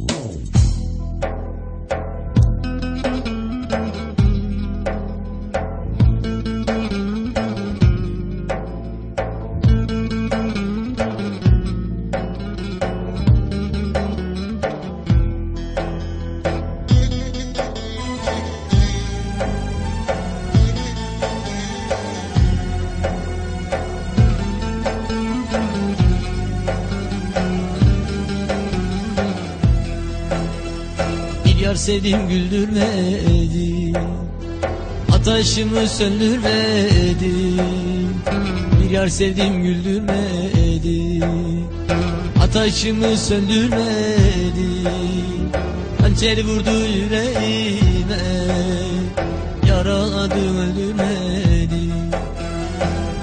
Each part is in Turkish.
Bir sevdim güldürmedi. Ataşımı söndürmedi. Bir yar sevdim güldürmedi. Ataşımı söndürmedi. Hançer vurdu yüreğime. Yaraladı öldürmedi.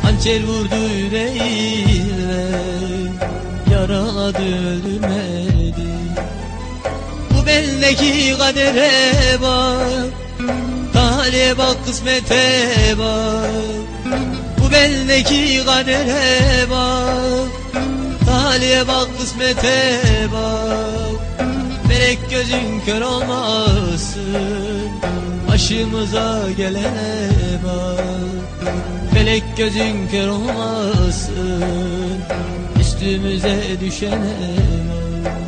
Hançer vurdu yüreğime. Yaraladı öldürmedi bendeki kadere bak. Bak kısmete bak. Bu bendeki kadere bak. Bak kısmete bak. Melek gözün kör olmasın Başımıza gelene bak. Melek gözün kör olmasın Üstümüze düşene bak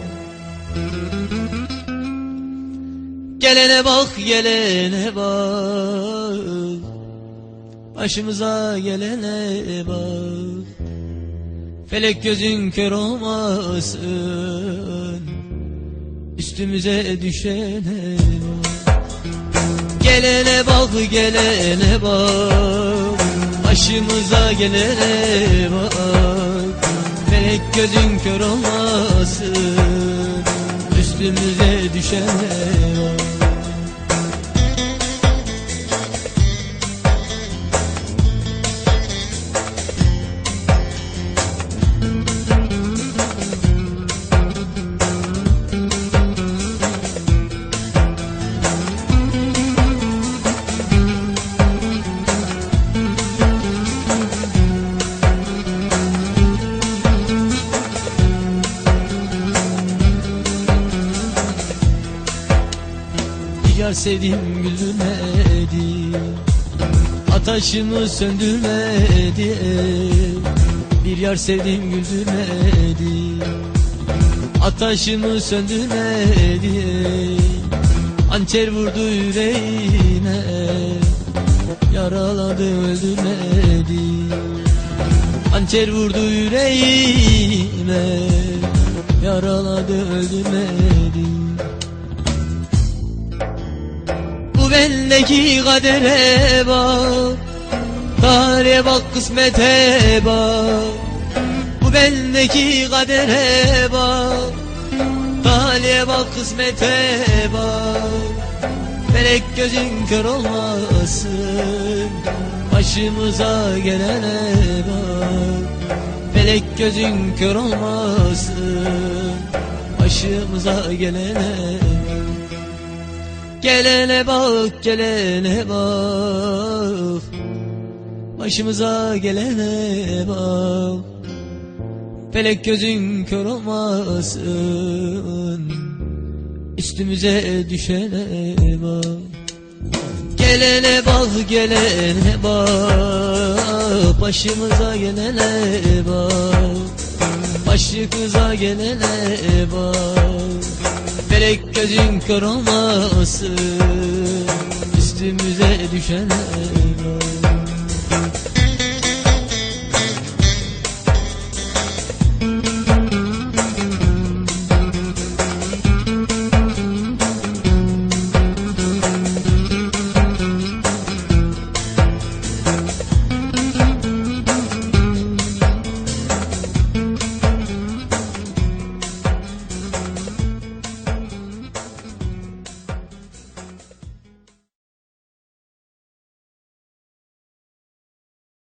Gelene bak gelene bak. Başımıza gelene bak. Felek gözün kör olmasın. Üstümüze düşene bak. Gelene bak gelene bak. Başımıza gelene bak. Felek gözün kör olmasın Üstümüze düşene bak yar sevdim güldürmedi Ataşımı söndürmedi Bir yar sevdim güldürmedi Ataşımı söndürmedi Hançer vurdu yüreğime Yaraladı öldürmedi Hançer vurdu yüreğime Yaraladı öldürmedi Bu bendeki kadere bak. Tarihe bak kısmete bak. Bu bendeki kadere bak. Tarihe bak kısmete bak. Melek gözün kör olmasın. Başımıza gelene bak. Felek gözün kör olmasın. Başımıza gelene Gelene bak, gelene bak. Başımıza gelene bak. Felek gözün kör olmasın. Üstümüze düşene bak. Gelene bak, gelene bak. Başımıza gelene bak. Başı kıza gelene bak Felek gözün kör olmasın Üstümüze düşene bak